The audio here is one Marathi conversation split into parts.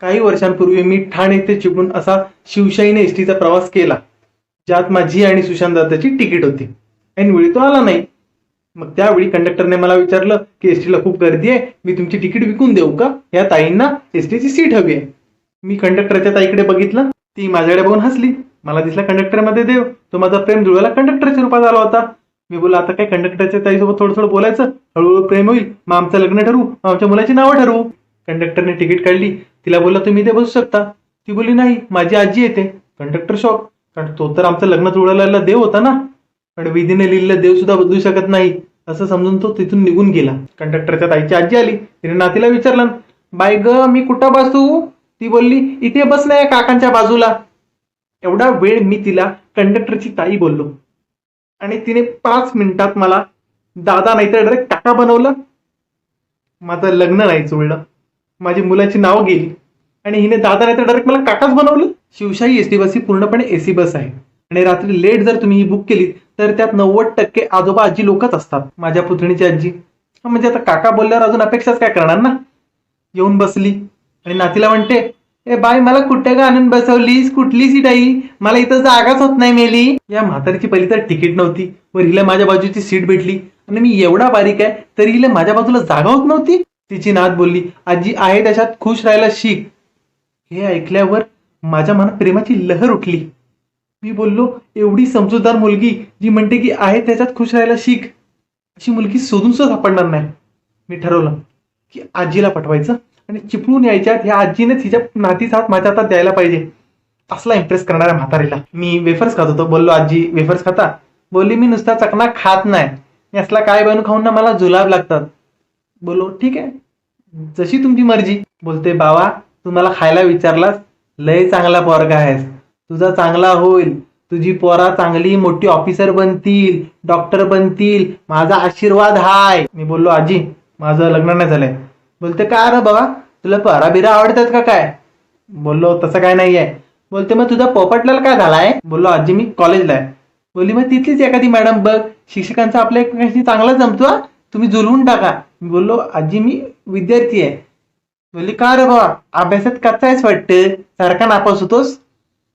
काही वर्षांपूर्वी मी ठाणे ते चिपळूण असा शिवशाहीने एस टीचा प्रवास केला ज्यात माझी आणि सुशांत दादाची तिकीट होती. ऐनवेळी तो आला नाही. मग त्यावेळी कंडक्टरने मला विचारलं की एस टीला खूप गर्दी आहे मी तुमची तिकीट विकून देऊ का? या ताईंना एस टीची सीट हवी आहे. मी कंडक्टरच्या ताईकडे बघितलं. ती माझ्याकडे बघून हसली. मला दिसला कंडक्टरमध्ये देव. तो माझा प्रेम जुळवायला कंडक्टरच्या रूपात आला होता. मी बोला आता काय कंडक्टरच्या ताईसोबत थोडं थोडं बोलायचं? हळूहळू प्रेम होईल. मग आमचं लग्न ठरवू. मग आमच्या मुलाची नावं ठरवू. कंडक्टरने तिकीट काढली. तिला बोलला तुम्ही इथे बसू शकता. ती बोलली नाही माझी आजी येते. कंडक्टर शॉक कारण तो तर आमचं लग्न जुळवलेला देव होता ना. पण विधीने लिहिलेलं देव सुद्धा बदलू शकत नाही. असं समजून तो तिथून निघून गेला. कंडक्टरच्या ताईची आजी आली. तिने नातीला विचारलं बाय ग मी कुठं बसू? ती बोलली इथे बस नाही काकांच्या बाजूला. एवढा वेळ मी तिला कंडक्टरची ताई बोललो. आणि तिने पाच मिनिटात मला दादा नाही तर डायरेक्ट काका बनवलं. माझं लग्न नाही जुळलं माझी मुलाची नाव गेली. आणि हिने दादा नाही तर डायरेक्ट मला काकाच बनवलं. शिवशाही एस टी बस ही पूर्णपणे एसी बस आहे. आणि रात्री लेट जर तुम्ही ही बुक केली तर त्यात नव्वद टक्के आजोबा आजी लोकच असतात माझ्या पुतणीची आजी. म्हणजे आता काका बोलल्यावर अजून अपेक्षाच काय करणार ना? येऊन बसली. आणि नातीला म्हणते ए बाय मला कुठे का आणून बसवलीस? कुठली सीट आई मला इथं जागाच होत नाही मेली. या म्हातारीची पहिली तर तिकीट नव्हती वर हिला माझ्या बाजूची सीट भेटली. आणि मी एवढा बारीक आहे तरी हिला माझ्या बाजूला जागा होत नव्हती. तिची नात बोलली आजी आहे त्याच्यात खुश राहायला शिक. हे ऐकल्यावर माझ्या मनात प्रेमाची लहर उठली. मी बोललो एवढी समजूतदार मुलगी जी म्हणते की आहे त्याच्यात खुश राहायला शिक. अशी मुलगी शोधून सुद्धा सापडणार नाही. मी ठरवलं की आजीला पाठवायचं आणि चिपळून यायच्यात ह्या आजीने तिच्या नातीचा हात माझ्या हातात द्यायला पाहिजे. असला इम्प्रेस करणाऱ्या म्हातारीला. मी वेफर्स खात होतो. बोललो आजी वेफर्स खाता. बोलली मी नुसता चकना खात नाही. मी असला काय बनवून खाऊन ना मला जुलाब लागतात. बोलो ठीक आहे. जशी तुमची मर्जी. बोलते बाबा तू मला खायला विचारलास लय चांगला पोरगा आहेस. तुझा चांगला होईल. तुझी पोरा चांगली मोठी ऑफिसर बनतील डॉक्टर बनतील. माझा आशीर्वाद हाय. मी बोललो आजी माझं लग्न नाही झालंय. बोलते काय रे बाबा? तुला परा बिरा आवडतात का काय? बोललो तसं काय नाही आहे बोलते मग तुझा पोपटलाल काय झालाय? बोललो आजी मी कॉलेजला आहे. बोलली मग तिथलीच एखादी मॅडम बघ. शिक्षकांचा आपल्या एकमेकांशी चांगला जमतो तुम्ही जुलवून टाका. मी बोललो आजी मी विद्यार्थी आहे. म्हणली का रे बाबा अभ्यासात कच्चा आहेस वाटतं? सारखा नापास होतोस?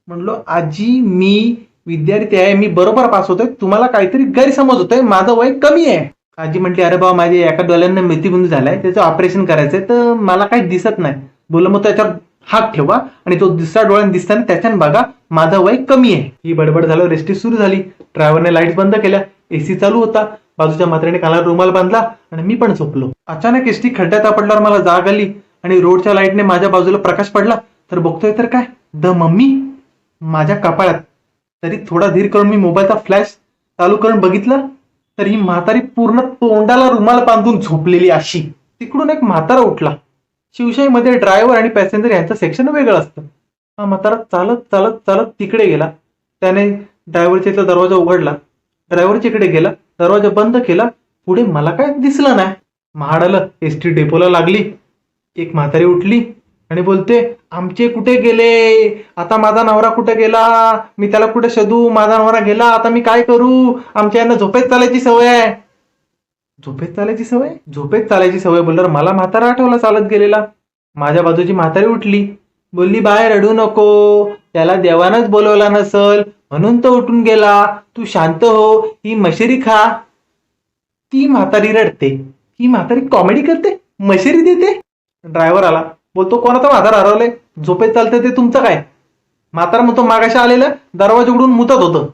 म्हणलो आजी मी विद्यार्थी आहे मी बरोबर पास होतोय. तुम्हाला काहीतरी गैरसमज होतोय. माझं वय कमी आहे. आजी म्हटली अरे बाबा माझ्या एका डोळ्यांना मेथीबुंद झालाय. त्याचं ऑपरेशन करायचंय तर मला काही दिसत नाही. बोल मग त्याच्यावर हात ठेवा आणि तो दुसऱ्या डोळ्याने दिसताना त्याच्यानं बघा माझं वय कमी आहे. ही बडबड झालं रेस्टी सुरू झाली. ड्रायव्हरने लाइट बंद केल्या. एसी चालू होता. बाजूच्या मात्रेने कानाला रुमाल बांधला आणि मी पण झोपलो. अचानक एसटी खड्ड्यात आपडल्यावर मला जाग आली. आणि रोडच्या लाईटने माझ्या बाजूला प्रकाश पडला तर बघतोय तर काय? द मम्मी माझ्या कपाळात. तरी थोडा धीर करून मी मोबाईलचा फ्लॅश चालू करून बघितलं तर ही म्हातारी पूर्ण तोंडाला रुमाल बांधून झोपलेली अशी. तिकडून एक म्हातारा उठला. शिवशाहीमध्ये ड्रायव्हर आणि पॅसेंजर यांचं सेक्शन वेगळं असतं. हा म्हातारा चालत चालत चालत तिकडे गेला. त्याने ड्रायव्हरच्या इथला दरवाजा उघडला. ड्रायव्हरच्या इकडे गेला. दरवाजा बंद केला. पुढे मला काय दिसलं नाही. महाडाला एस टी डेपोला लागली. एक म्हातारी उठली आणि बोलते आमचे कुठे गेले? आता माझा नवरा कुठे गेला? मी त्याला कुठे शोधू? माझा नवरा गेला आता मी काय करू? आमच्या यांना झोपेत चालायची सवय आहे. झोपेत चालायची सवय? झोपेत चालायची सवय बोलणार मला म्हातारा आठवला चालत गेलेला. माझ्या बाजूची म्हातारी उठली. बोलली बाहेर रडू नको. त्याला देवानच बोलवला नसल. म्हणून तो उठून गेला. तू शांत हो. ही मशेरी खा. ती म्हातारी रडते. ही म्हातारी कॉमेडी करते? मशेरी देते? ड्रायव्हर आला. बोलतो कोणाचा म्हातारा हरवलंय? झोपेत चालतं ते तुमचं काय? म्हातारा म्हणतो मागाशी आलेलं दरवाजा उघडून मुतत होतं.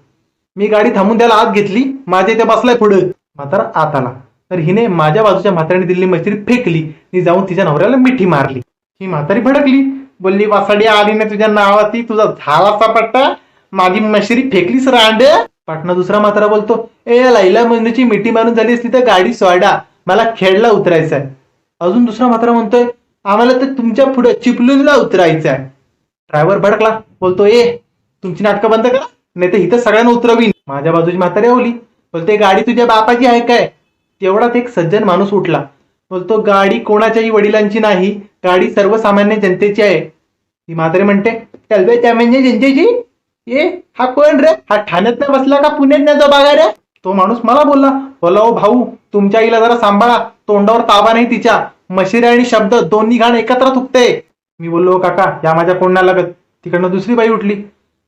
मी गाडी थांबून त्याला आत घेतली माझ्या इथे बसलाय पुढे. म्हातारा आत आला. तर हिने माझ्या बाजूच्या म्हातारीने दिलेली मैत्री फेकली ती जाऊन तिच्या नवऱ्याला मिठी मारली. ही म्हातारी भडकली. बोलली वासाडी आली ना तुझ्या नावाती तुझा झाला पट्टा? माझी मशिरी फेकलीस रांड? पाटणा दुसरा म्हातारा बोलतो ए लैला मंदूची मिठी मारून झाली असती तर गाडी सोडा. मला खेडला उतरायचं आहे अजून दुसरा म्हातारा म्हणतोय आम्हाला तर तुमच्यापुढे चिपलूनला उतरायचं आहे ड्रायव्हर भडकला. बोलतो ए तुमची नाटकं बंद करा. नाही तर इथं सगळ्यांना उतरवीन. माझ्या बाजूची म्हातारी आवली. बोलते गाडी तुझ्या बापाची आहे काय? तेवढाच एक सज्जन माणूस उठला. बोलतो गाडी कोणाच्याही वडिलांची नाही. गाडी सर्वसामान्य जनतेची आहे. ती म्हातारी म्हणते तलबे त्या म्हणजे जनतेची? ए हा कोण रे? हा ठाण्यात नाही बसला का पुण्यात नाही जो बागा रे? तो माणूस मला बोलला बोला ओ भाऊ तुमच्या आईला जरा सांभाळा. तोंडावर ताबा नाही तिच्या. मशिरी आणि शब्द दोन्ही घाण एकत्र थुकते मी बोललो काका या माझ्या कोण नाही लागत. तिकडनं दुसरी बाई उठली.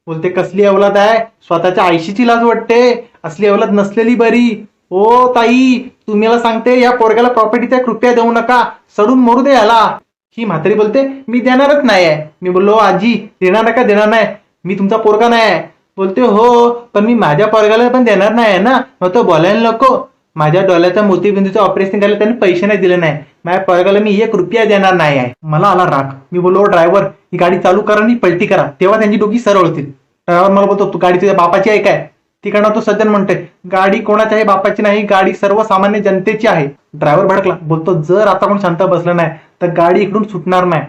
बोलते कसली अवलाद आहे? स्वतःच्या आयशीची लाज वाटते. असली अवलाद नसलेली बरी. ओ ताई तुम्हाला सांगते या पोरग्याला प्रॉपर्टीच्या कृपया देऊ नका. सडून मरू दे याला. ही म्हातारी बोलते मी देणारच नाही आहे मी बोललो आजी देणार नका देणार नाही. मी तुमचा पोरगा नाही आहे बोलते हो पण मी माझ्या पोरगाला पण देणार नाही आहे ना. मग तो बोलायला नको. माझ्या डोळ्याच्या मोतीबिंदूचं ऑपरेशन करायला त्यांनी पैसे नाही दिले नाही. माझ्या पोरगाला मी एक रुपया देणार नाही आहे. मला आला राग. मी बोललो ड्रायव्हर ही गाडी चालू करा आणि पलटी करा. तेव्हा त्यांची डोकी सरळ होतील ड्रायव्हर मला बोलतो तू गाडी तुझ्या बापाची आहे काय? तिकडनं तो सज्जन म्हणतोय गाडी कोणाची आहे बापाची नाही गाडी सर्वसामान्य जनतेची आहे. ड्रायव्हर भडकला. बोलतो जर आता कोण शांत बसलं नाही तर गाडी इकडून सुटणार नाही.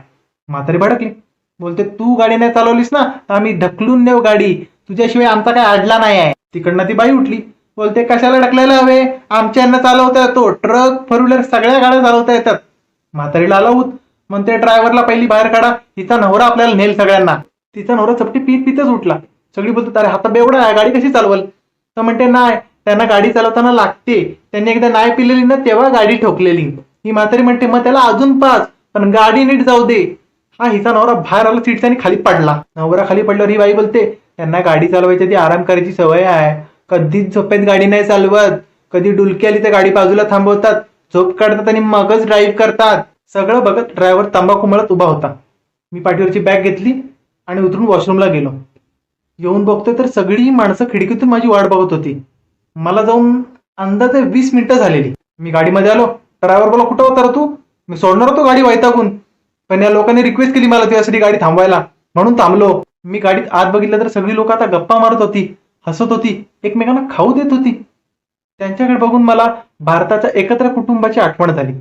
म्हातारी भडकली. बोलते तू गाडी नाही चालवलीस ना तर आम्ही ढकलून नेऊ गाडी. तुझ्याशिवाय आमचा काय अडला नाही आहे. तिकडनं ती बाई उठली. बोलते कशाला ढकलायला हवे? आमच्या यांना चालवता येतो ट्रक फोर व्हीलर सगळ्या गाड्या चालवता येतात. म्हातारीला आला होत म्हणते ड्रायव्हरला पहिली बाहेर काढा. हिचा नवरा आपल्याला नेल सगळ्यांना. तिचा नवरा चपटी पीत पितच उठला. सगळी बोलतो अरे हाता बेवडा आहे. गाडी कशी चालवल? तर म्हणते नाही त्यांना गाडी चालवताना लागते. त्यांनी एकदा नाही पिलेली ना तेव्हा गाडी ठोकलेली. ही म्हातारी म्हणते मग त्याला अजून पाच. पण गाडी नीट जाऊ दे. हा हिचा नवरा बाहेर आला सीटचा आणि खाली पडला. नवरा खाली पडल्यावर ही बाई बोलते त्यांना गाडी चालवायची ती आराम करायची सवय आहे. कधीच झोपेत गाडी नाही चालवत. कधी डुलकी आली तर गाडी बाजूला थांबवतात. झोप काढतात आणि मगच ड्राईव्ह करतात. सगळं बघत ड्रायव्हर तंबाखू मळत उभा होता. मी पाठीवरची बॅग घेतली आणि उतरून वॉशरूमला गेलो. येऊन बघतो तर सगळी माणसं खिडकीतून माझी वाट बघत होती. मला जाऊन अंदाजे वीस मिनिटं झालेली. मी गाडीमध्ये आलो. ड्रायव्हर बोला कुठं होता तू? मी सोडणार होतो गाडी वैतागून. पण या लोकांनी रिक्वेस्ट केली मला तुझ्यासाठी गाडी थांबवायला. म्हणून थांबलो. मी गाडीत आत बघितलं तर सगळी लोक आता गप्पा मारत होती. हसत होती. एकमेकांना खाऊ देत होती. त्यांच्याकडे बघून मला भारताच्या एकत्र कुटुंबाची आठवण झाली.